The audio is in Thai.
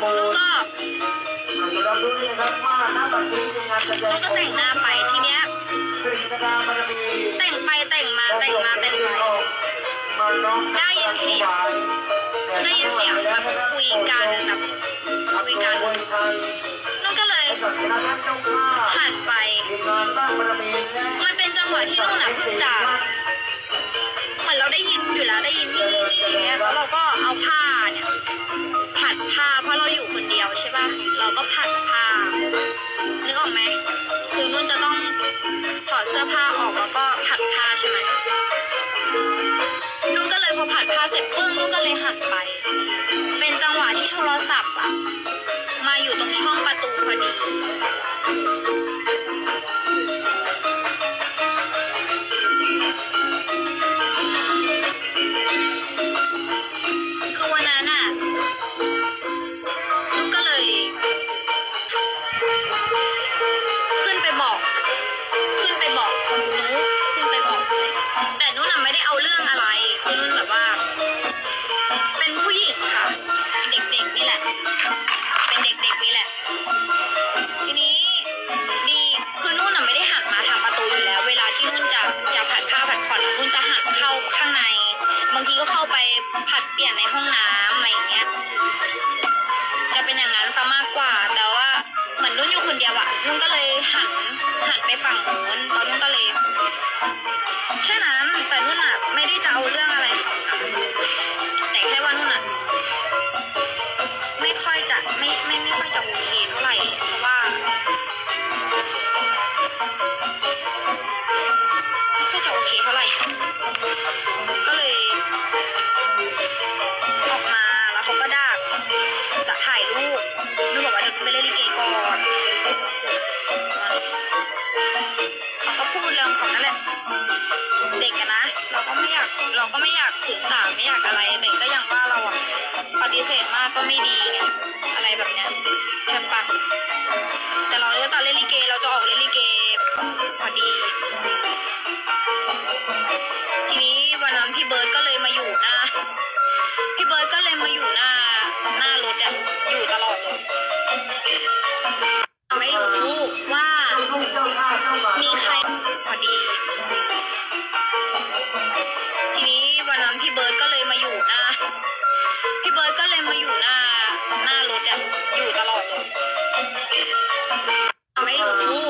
แล้วก็แล้วก็แต่งหน้าไปทีเนี้ยแต่งไปแต่งมาแต่งมาแต่งไปได้ยินเสียงได้ยินเสียงแบบคุยกันแบบคุยกันนุ่นก็เลยหันไป มันเป็นจังหวะที่นุ่นอะเพิ่งจะ เราก็ผัดผ้านึกออกไหมคือนุ่นจะต้องถอดเสื้อผ้าออกแล้วก็ผัดผ้าใช่ไหมนุ่นก็เลยพอผัดผ้าเสร็จปึ้งนุ่นก็เลยหันไป เป็นจังหวะที่โทรศัพท์อะ นุ่นก็เลยหันหันไปฝั่งนู้นแล้วนุ่นก็เลยแค่นั้นแต่นุ่นอะไม่ได้จะเอาเรื่องอะไรเขานะแต่แค่ว่านุ่นอะไม่ค่อยจะไม่ไม่ไม่ค่อยจะโอเคเท่าไหร่เพราะว่าไม่ค่อยจะโอเคเท่าไหร่ก็เลยออกมาแล้วเขาก็ด่าจะถ่ายรูปนุ่นบอกว่าเดี๋ยวไปเล่นลิเกก่อน รื่องขอนั่นแหละเด็กกันนะ เราก็ไม่อยากเราก็ไม่อยากถือสาไม่อยากอะไรเด็กก็ยังว่าเราอะปฏิเสธมากก็ไม่ดีไงอะไรแบบเนี้ยใช่ปะแต่เราจะตอนเล่นลิเกเราจะออกเล่นลิเกพอดี ทีนี้วันนั้นพี่เบิร์ดก็เลยมาอยู่หน้าพี่เบิร์ดก็เลยมาอยู่หน้าหน้ารถอะอยู่ตลอด ถอ่ยอยู่ตลอดไม่รู้